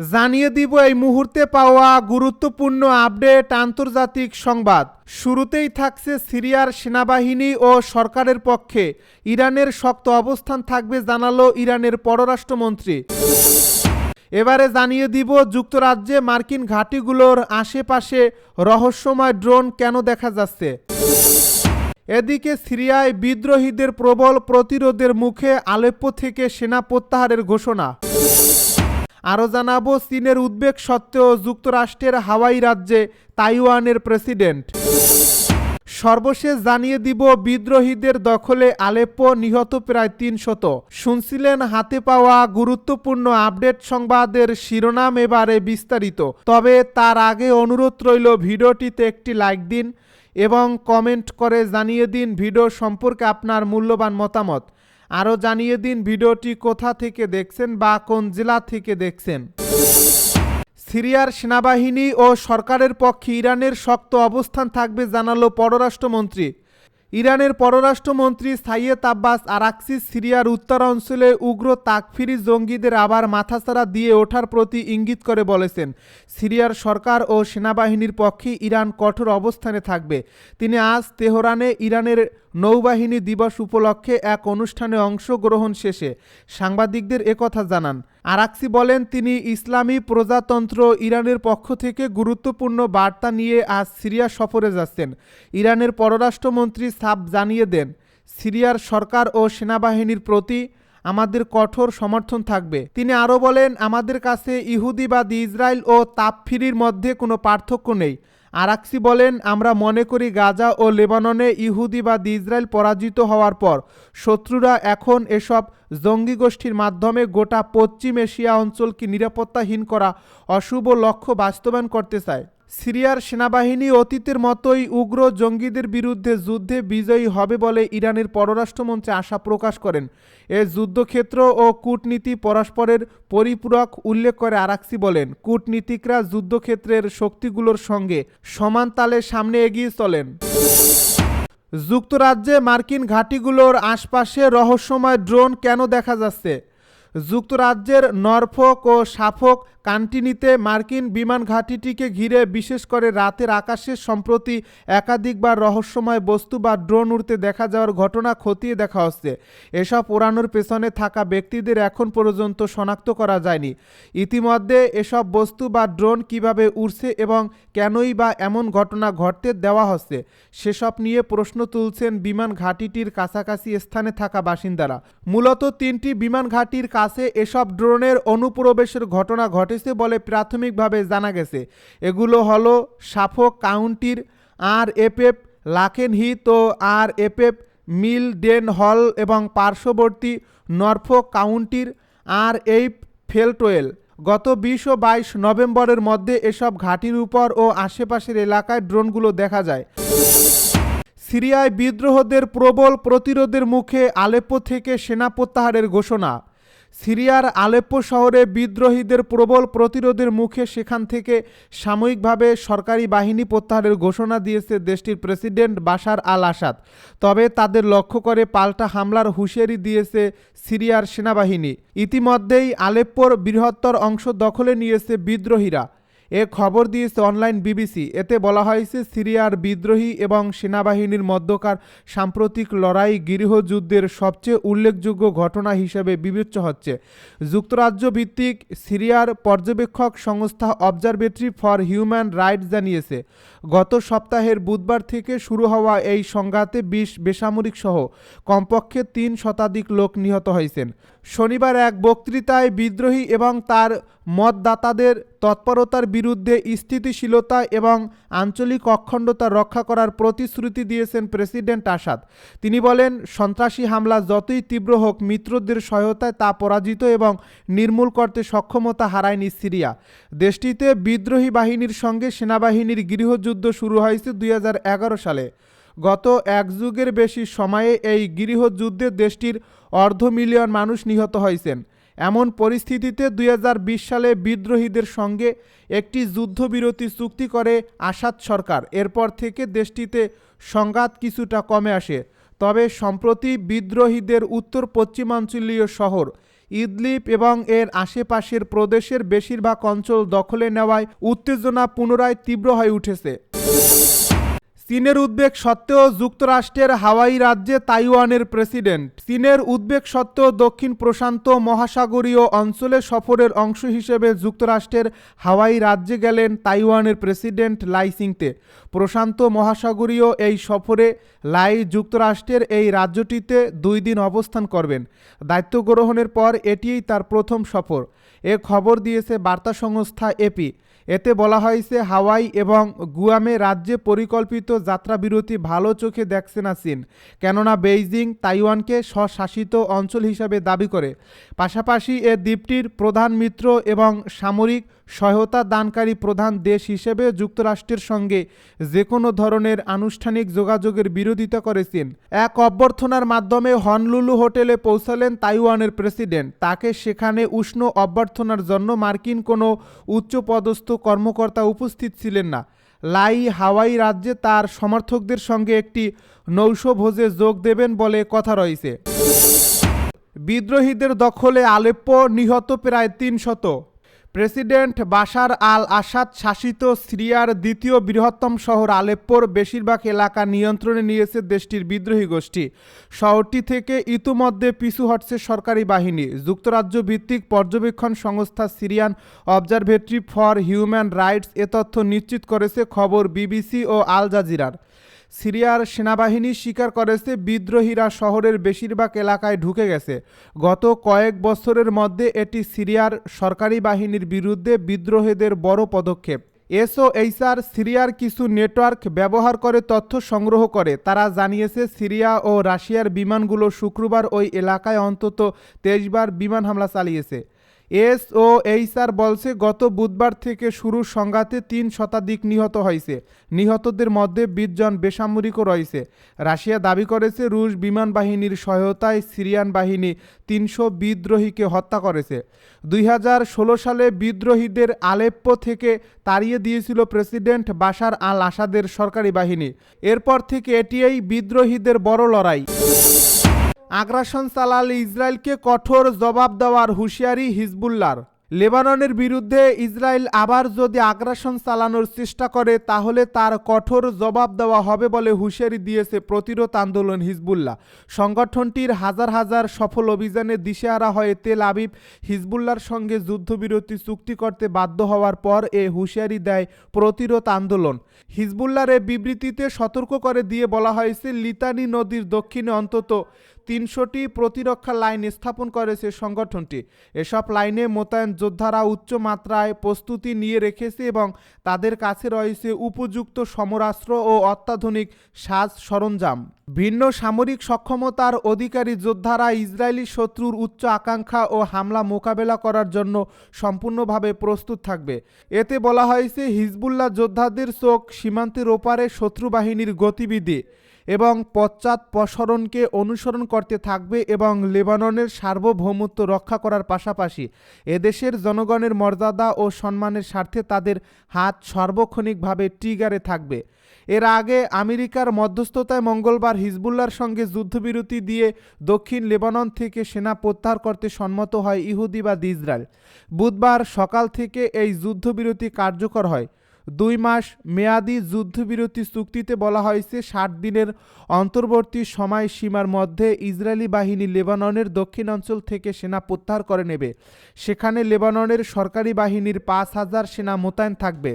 জানিয়ে দিব এই মুহূর্তে পাওয়া গুরুত্বপূর্ণ আপডেট আন্তর্জাতিক সংবাদ। শুরুতেই থাকছে সিরিয়ার সেনাবাহিনী ও সরকারের পক্ষে। ইরানের শক্ত অবস্থান থাকবে জানালো ইরানের পররাষ্ট্রমন্ত্রী। এবারে জানিয়ে দিব যুক্তরাজ্যে মার্কিন ঘাঁটিগুলোর আশেপাশে রহস্যময় ড্রোন কেন দেখা যাচ্ছে? এদিকে সিরিয়ায় বিদ্রোহীদের প্রবল প্রতিরোধের মুখে আলেপ্পো থেকে সেনা প্রত্যাহারের ঘোষণা। আরও জানাব, চীনের উদ্বেগ সত্ত্বেও যুক্তরাষ্ট্রের হাওয়াই রাজ্যে তাইওয়ানের প্রেসিডেন্ট। সর্বশেষ জানিয়ে দিব, বিদ্রোহীদের দখলে আলেপ্পো নিহত প্রায় তিনশত। শুনছিলেন, হাতে পাওয়া গুরুত্বপূর্ণ আপডেট সংবাদের শিরোনাম এবারে বিস্তারিত। তবে তার আগে অনুরোধ রইল, ভিডিওটিতে একটি লাইক দিন এবং কমেন্ট করে জানিয়ে দিন, ভিডিও সম্পর্কে আপনার মূল্যবান মতামত। আরও জানিয়ে দিন ভিডিওটি কোথা থেকে দেখছেন বা কোন জেলা থেকে দেখছেন। সিরিয়ার সেনাবাহিনী ও সরকারের পক্ষে ইরানের শক্ত অবস্থান থাকবে, জানালো পররাষ্ট্রমন্ত্রী। ইরানের পররাষ্ট্রমন্ত্রী সাইয়েদ আব্বাস আরাকসি সিরিয়ার উত্তরাঞ্চলে উগ্র তাকফিরি জঙ্গিদের আবার মাথাছাড়া দিয়ে ওঠার প্রতি ইঙ্গিত করে বলেছেন। সিরিয়ার সরকার ও সেনাবাহিনীর পক্ষে ইরান কঠোর অবস্থানে থাকবে। তিনি আজ তেহরানে ইরানের নৌবাহিনী দিবস উপলক্ষে এক অনুষ্ঠানে অংশগ্রহণ শেষে সাংবাদিকদের একথা জানান। আরাকসি বলেন, তিনি ইসলামী প্রজাতন্ত্র ইরানের পক্ষ থেকে গুরুত্বপূর্ণ বার্তা নিয়ে আজ সিরিয়া সফরে যাচ্ছেন। ইরানের পররাষ্ট্রমন্ত্রী সাব জানিয়ে দেন, সিরিয়ার সরকার ও সেনাবাহিনীর প্রতি আমাদের কঠোর সমর্থন থাকবে। তিনি আরও বলেন, আমাদের কাছে ইহুদিবাদী ইসরায়েল ও তাপফিরির মধ্যে কোনো পার্থক্য নেই। আরাকসি বলেন, আমরা মনে করি গাজা ও লেবাননে ইহুদি বা ইসরায়েল পরাজিত হওয়ার পর শত্রুরা এখন এসব জঙ্গি গোষ্ঠীর মাধ্যমে গোটা পশ্চিম এশিয়া অঞ্চলকে নিরাপত্তাহীন করা অশুভ লক্ষ্য বাস্তবায়ন করতে চায়। সিরিয়ার সেনাবাহিনী অতীতের মতোই উগ্র জঙ্গিদের বিরুদ্ধে যুদ্ধে বিজয়ী হবে বলে ইরানের পররাষ্ট্রমন্ত্রী আশা প্রকাশ করেন। এ যুদ্ধক্ষেত্র ও কূটনীতি পরস্পরের পরিপূরক উল্লেখ করে আরাকসি বলেন, কূটনীতিকরা যুদ্ধক্ষেত্রের শক্তিগুলোর সঙ্গে সমান তালে সামনে এগিয়ে চলেন। যুক্তরাজ্যে মার্কিন ঘাঁটিগুলোর আশপাশে রহস্যময় ড্রোন কেন দেখা যাচ্ছে? যুক্তরাজ্যের নরফোক ও সাফোক কান্টিনিতে মার্কিন বিমান ঘাঁটিটিকে ঘিরে, বিশেষ করে রাতের আকাশে, সম্প্রতি একাধিকবার রহস্যময় বস্তু বা ড্রোন উড়তে দেখা যাওয়ার ঘটনা খতিয়ে দেখা হচ্ছে। এসব ওড়ানোর পেছনে থাকা ব্যক্তিদের এখন পর্যন্ত শনাক্ত করা যায়নি। ইতিমধ্যে এসব বস্তু বা ড্রোন কীভাবে উড়ছে এবং কেনই বা এমন ঘটনা ঘটতে দেওয়া হচ্ছে, সেসব নিয়ে প্রশ্ন তুলছেন বিমান ঘাঁটিটির কাছাকাছি স্থানে থাকা বাসিন্দারা। মূলত তিনটি বিমান ঘাঁটির কাছে এসব ড্রোনের অনুপ্রবেশের ঘটনা ঘটেছে বলে প্রাথমিকভাবে জানা গেছে। এগুলো হলো সাফোক কাউন্টির আর এফএফ লাকেনহিত ও আর এফএফ মিল ডেন হল এবং পার্শ্ববর্তী নরফোক কাউন্টির আর এইপ ফেলটোয়েল। গত বিশ ও বাইশ নভেম্বরের মধ্যে এসব ঘাঁটির উপর ও আশেপাশের এলাকায় ড্রোনগুলো দেখা যায়। সিরিয়ায় বিদ্রোহদের প্রবল প্রতিরোধের মুখে আলেপ্পো থেকে সেনা প্রত্যাহারের ঘোষণা। সিরিয়ার আলেপ্পো শহরে বিদ্রোহীদের প্রবল প্রতিরোধের মুখে সেখান থেকে সাময়িকভাবে সরকারি বাহিনী প্রত্যাহারের ঘোষণা দিয়েছে দেশটির প্রেসিডেন্ট বাশার আল আসাদ তবে তাদের লক্ষ্য করে পাল্টা হামলার হুঁশিয়ারি দিয়েছে সিরিয়ার সেনাবাহিনী। ইতিমধ্যেই আলেপ্পোর বৃহত্তর অংশ দখলে নিয়েছে বিদ্রোহীরা। এ খবর দিয়েছে অনলাইন বিবিসি। এতে বলা হয়েছে, সিরিয়ার বিদ্রোহী এবং সেনাবাহিনীর মধ্যকার সাম্প্রতিক লড়াই গৃহযুদ্ধের সবচেয়ে উল্লেখযোগ্য ঘটনা হিসেবে বিবেচ্য হচ্ছে। যুক্তরাজ্য ভিত্তিক সিরিয়ার পর্যবেক্ষক সংস্থা অবজারভেটরি ফর হিউম্যান রাইটস জানিয়েছে, গত সপ্তাহের বুধবার থেকে শুরু হওয়া এই সংঘাতে বিশ বেসামরিক সহ কমপক্ষে তিন শতাধিক লোক নিহত হয়েছেন। শনিবার এক বক্তৃতায় বিদ্রোহী এবং তার মতদাতাদের তৎপরতার বিরুদ্ধে স্থিতিশীলতা এবং আঞ্চলিক অখণ্ডতা রক্ষা করার প্রতিশ্রুতি দিয়েছেন প্রেসিডেন্ট আসাদ। তিনি বলেন, সন্ত্রাসী হামলা যতই তীব্র হোক, মিত্রদের সহায়তায় তা পরাজিত এবং নির্মূল করতে সক্ষমতা হারায়নি সিরিয়া। দেশটিতে বিদ্রোহী বাহিনীর সঙ্গে সেনাবাহিনীর গৃহযুদ্ধ শুরু হয়েছে দুই হাজার এগারো সালে। গত এক যুগের বেশি সময়ে এই গৃহযুদ্ধে দেশটির অর্ধ মিলিয়ন মানুষ নিহত হয়েছেন। এমন পরিস্থিতিতে দুই হাজার বিশ সালে বিদ্রোহীদের সঙ্গে একটি যুদ্ধবিরতি চুক্তি করে আসাদ সরকার। এরপর থেকে দেশটিতে সংঘাত কিছুটা কমে আসে। তবে সম্প্রতি বিদ্রোহীদের উত্তর পশ্চিমাঞ্চলীয় শহর ইদলিপ এবং এর আশেপাশের প্রদেশের বেশিরভাগ অঞ্চল দখলে নেওয়ায় উত্তেজনা পুনরায় তীব্র হয়ে উঠেছে। চীনের উদ্বেগ সত্ত্বেও যুক্তরাষ্ট্রের হাওয়াই রাজ্যে তাইওয়ানের প্রেসিডেন্ট। চীনের উদ্বেগ সত্ত্বেও দক্ষিণ প্রশান্ত মহাসাগরীয় অঞ্চলে সফরের অংশ হিসেবে যুক্তরাষ্ট্রের হাওয়াই রাজ্যে গেলেন তাইওয়ানের প্রেসিডেন্ট লাই সিংতে। প্রশান্ত মহাসাগরীয় এই সফরে লাই যুক্তরাষ্ট্রের এই রাজ্যটিতে দুই দিন অবস্থান করবেন। দায়িত্ব গ্রহণের পর এটিই তার প্রথম সফর। এ খবর দিয়েছে বার্তা সংস্থা এপি এতে বলা হয়েছে, হাওয়াই এবং গুয়ামে রাজ্যে পরিকল্পিত যাত্রাবিরতি ভালো চোখে দেখছে না চীন। কেননা বেইজিং তাইওয়ানকে স্বশাসিত অঞ্চল হিসাবে দাবি করে। পাশাপাশি এ দ্বীপটির প্রধান মিত্র এবং সামরিক সহায়তা দানকারী প্রধান দেশ হিসেবে যুক্তরাষ্ট্রের সঙ্গে যে কোনো ধরনের আনুষ্ঠানিক যোগাযোগের বিরোধিতা করেছেন। এক অভ্যর্থনার মাধ্যমে হনলুলু হোটেলে পৌঁছালেন তাইওয়ানের প্রেসিডেন্ট। তাকে সেখানে উষ্ণ অভ্যর্থনার জন্য মার্কিন কোনো উচ্চপদস্থ কর্মকর্তা উপস্থিত ছিলেন না। লাই হাওয়াই রাজ্যে তার সমর্থকদের সঙ্গে একটি নৌশভোজে যোগ দেবেন বলে কথা রয়েছে। বিদ্রোহীদের দখলে আলেপ্পো নিহত প্রায় তিন শত। প্রেসিডেন্ট বাশার আল আসাদ শাসিত সিরিয়ার দ্বিতীয় বৃহত্তম শহর আলেপ্পোর বেশিরভাগ এলাকা নিয়ন্ত্রণে নিয়েছে দেশটির বিদ্রোহী গোষ্ঠী। শহরটি থেকে ইতিমধ্যে পিছু হটছে সরকারি বাহিনী। যুক্তরাজ্য ভিত্তিক পর্যবেক্ষণ সংস্থা Syrian Observatory for Human Rights এ তথ্য নিশ্চিত করেছে খবর বিবিসি ও আল জাজিরার সিরিয়ার সেনাবাহিনী স্বীকার করেছে, বিদ্রোহীরা শহরের বেশিরভাগ এলাকায় ঢুকে গেছে। গত কয়েক বছরের মধ্যে এটি সিরিয়ার সরকারি বাহিনীর বিরুদ্ধে বিদ্রোহীদের বড় পদক্ষেপ। এসওএইচআর সিরিয়ার কিছু নেটওয়ার্ক ব্যবহার করে তথ্য সংগ্রহ করে। তারা জানিয়েছে, সিরিয়া ও রাশিয়ার বিমানগুলো শুক্রবার ওই এলাকায় অন্তত তেইশ বার বিমান হামলা চালিয়েছে। এস ও এইচআর বলছে, গত বুধবার থেকে শুরু সংঘাতে তিন শতাধিক নিহত হয়েছে। নিহতদের মধ্যে বিশ জন বেসামরিকও রয়েছে। রাশিয়া দাবি করেছে, রুশ বিমান বাহিনীর সহায়তায় সিরিয়ান বাহিনী তিনশো বিদ্রোহীকে হত্যা করেছে। দুই হাজার ষোলো সালে বিদ্রোহীদের আলেপ্পো থেকে তাড়িয়ে দিয়েছিল প্রেসিডেন্ট বাশার আল আসাদের সরকারি বাহিনী। এরপর থেকে এটিই বিদ্রোহীদের বড় লড়াই। আগ্রাসন চালালে ইসরায়েলকে কঠোর জবাব দেওয়ার হুঁশিয়ারি হিজবুল্লার লেবাননের বিরুদ্ধে ইসরায়েল আবার যদি আগ্রাসন চালানোর চেষ্টা করে, তাহলে তার কঠোর জবাব দেওয়া হবে বলে হুঁশিয়ারি দিয়েছে প্রতিরোধ আন্দোলন হিজবুল্লাহ। সংগঠনটির হাজার হাজার সফল অভিযানে দিশেহারা হয়ে তেল আবিব হিজবুল্লার সঙ্গে যুদ্ধবিরতি চুক্তি করতে বাধ্য হওয়ার পর এ হুঁশিয়ারি দেয় প্রতিরোধ আন্দোলন। হিজবুল্লার এ বিবৃতিতে সতর্ক করে দিয়ে বলা হয়েছে, লিতানি নদীর দক্ষিণে অন্তত তিনশোটি প্রতিরক্ষা লাইন স্থাপন করেছে সংগঠনটি। এসব লাইনে মোতায়েন যোদ্ধারা উচ্চ মাত্রায় প্রস্তুতি নিয়ে রেখেছে এবং তাদের কাছে রয়েছে উপযুক্ত সমরাস্ত্র ও অত্যাধুনিক সাজ সরঞ্জাম। ভিন্ন সামরিক সক্ষমতার অধিকারী যোদ্ধারা ইসরায়েলি শত্রুর উচ্চ আকাঙ্ক্ষা ও হামলা মোকাবেলা করার জন্য সম্পূর্ণভাবে প্রস্তুত থাকবে। এতে বলা হয়েছে, হিজবুল্লাহ যোদ্ধাদের চোখ সীমান্তের ওপারে শত্রু বাহিনীর গতিবিধি। এবং পশ্চাৎপসরণকে অনুসরণ করতে থাকবে এবং লেবাননের সার্বভৌমত্ব রক্ষা করার পাশাপাশি এদেশের জনগণের মর্যাদা ও সম্মানের স্বার্থে তাদের হাত সার্বক্ষণিকভাবে ট্রিগারে থাকবে। এর আগে আমেরিকার মধ্যস্থতায় মঙ্গলবার হিজবুল্লার সঙ্গে যুদ্ধবিরতি দিয়ে দক্ষিণ লেবানন থেকে সেনা প্রত্যাহার করতে সম্মত হয় ইহুদিবাদ ইসরায়েল। বুধবার সকাল থেকে এই যুদ্ধবিরতি কার্যকর হয়। দুই মাস মেয়াদি যুদ্ধবিরতি চুক্তিতে বলা হয়েছে, ষাট দিনের অন্তর্বর্তী সময়সীমার মধ্যে ইসরায়েলি বাহিনী লেবাননের দক্ষিণাঞ্চল থেকে সেনা প্রত্যাহার করে নেবে। সেখানে লেবাননের সরকারি বাহিনীর পাঁচ হাজার সেনা মোতায়েন থাকবে।